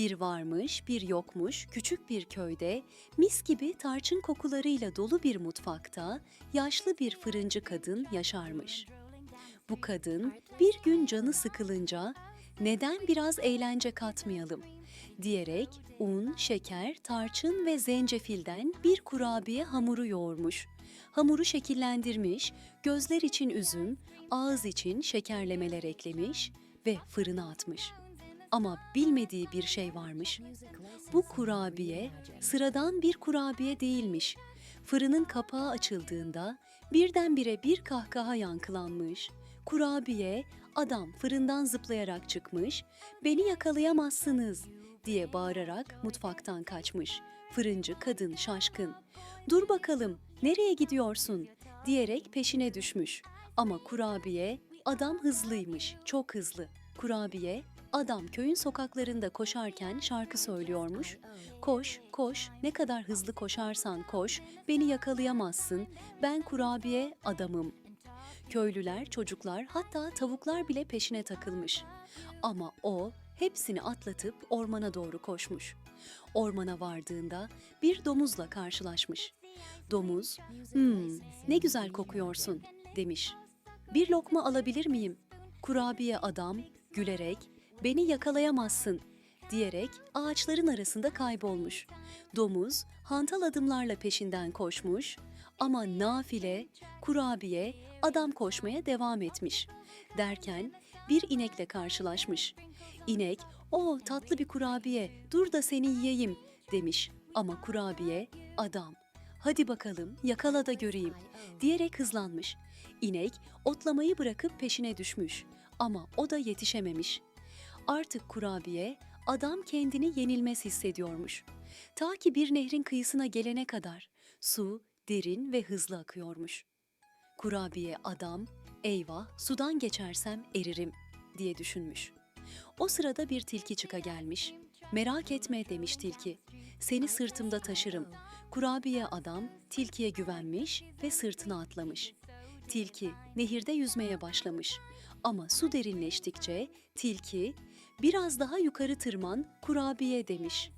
Bir varmış, bir yokmuş, küçük bir köyde, mis gibi tarçın kokularıyla dolu bir mutfakta yaşlı bir fırıncı kadın yaşarmış. Bu kadın bir gün canı sıkılınca neden biraz eğlence katmayalım diyerek un, şeker, tarçın ve zencefilden bir kurabiye hamuru yoğurmuş. Hamuru şekillendirmiş, gözler için üzüm, ağız için şekerlemeler eklemiş ve fırına atmış. Ama bilmediği bir şey varmış. Bu kurabiye sıradan bir kurabiye değilmiş. Fırının kapağı açıldığında birdenbire bir kahkaha yankılanmış. Kurabiye, adam fırından zıplayarak çıkmış, beni yakalayamazsınız diye bağırarak mutfaktan kaçmış. Fırıncı kadın şaşkın. Dur bakalım, nereye gidiyorsun? diyerek peşine düşmüş. Ama kurabiye, adam hızlıymış, çok hızlı. Kurabiye, adam köyün sokaklarında koşarken şarkı söylüyormuş. Koş, koş, ne kadar hızlı koşarsan koş, beni yakalayamazsın, ben kurabiye adamım. Köylüler, çocuklar, hatta tavuklar bile peşine takılmış. Ama o hepsini atlatıp ormana doğru koşmuş. Ormana vardığında bir domuzla karşılaşmış. Domuz, "Hmm, ne güzel kokuyorsun." demiş. "Bir lokma alabilir miyim?" Kurabiye adam gülerek, "Beni yakalayamazsın." diyerek ağaçların arasında kaybolmuş. Domuz hantal adımlarla peşinden koşmuş ama nafile, kurabiye adam koşmaya devam etmiş. Derken bir inekle karşılaşmış. İnek, "O tatlı bir kurabiye, dur da seni yiyeyim." demiş. Ama kurabiye, adam, "Hadi bakalım, yakala da göreyim." diyerek hızlanmış. İnek otlamayı bırakıp peşine düşmüş ama o da yetişememiş. Artık kurabiye adam kendini yenilmez hissediyormuş. Ta ki bir nehrin kıyısına gelene kadar su derin ve hızlı akıyormuş. Kurabiye adam, eyvah sudan geçersem eririm diye düşünmüş. O sırada bir tilki çıka gelmiş. Merak etme demiş tilki. Seni sırtımda taşırım. Kurabiye adam tilkiye güvenmiş ve sırtına atlamış. Tilki nehirde yüzmeye başlamış. Ama su derinleştikçe tilki biraz daha yukarı tırman kurabiye demiş.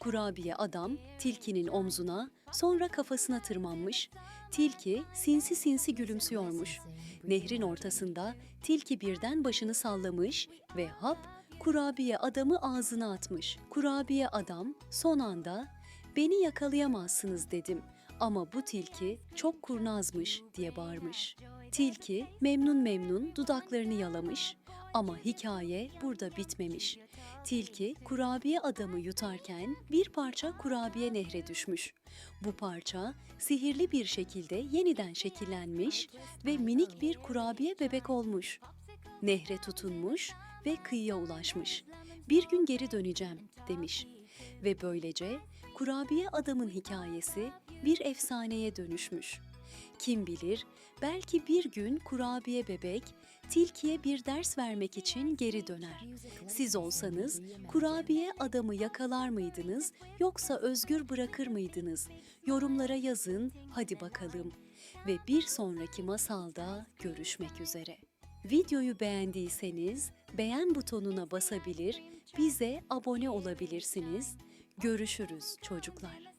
Kurabiye adam tilkinin omzuna sonra kafasına tırmanmış. Tilki sinsi sinsi gülümsüyormuş. Nehrin ortasında tilki birden başını sallamış ve hap kurabiye adamı ağzına atmış. Kurabiye adam son anda beni yakalayamazsınız dedim ama bu tilki çok kurnazmış diye bağırmış. Tilki memnun memnun dudaklarını yalamış ama hikaye burada bitmemiş. Tilki kurabiye adamı yutarken bir parça kurabiye nehre düşmüş. Bu parça sihirli bir şekilde yeniden şekillenmiş ve minik bir kurabiye bebek olmuş. Nehre tutunmuş ve kıyıya ulaşmış. Bir gün geri döneceğim demiş. Ve böylece kurabiye adamın hikayesi bir efsaneye dönüşmüş. Kim bilir belki bir gün kurabiye bebek tilkiye bir ders vermek için geri döner. Siz olsanız kurabiye adamı yakalar mıydınız yoksa özgür bırakır mıydınız? Yorumlara yazın hadi bakalım. Ve bir sonraki masalda görüşmek üzere. Videoyu beğendiyseniz beğen butonuna basabilir, bize abone olabilirsiniz. Görüşürüz çocuklar.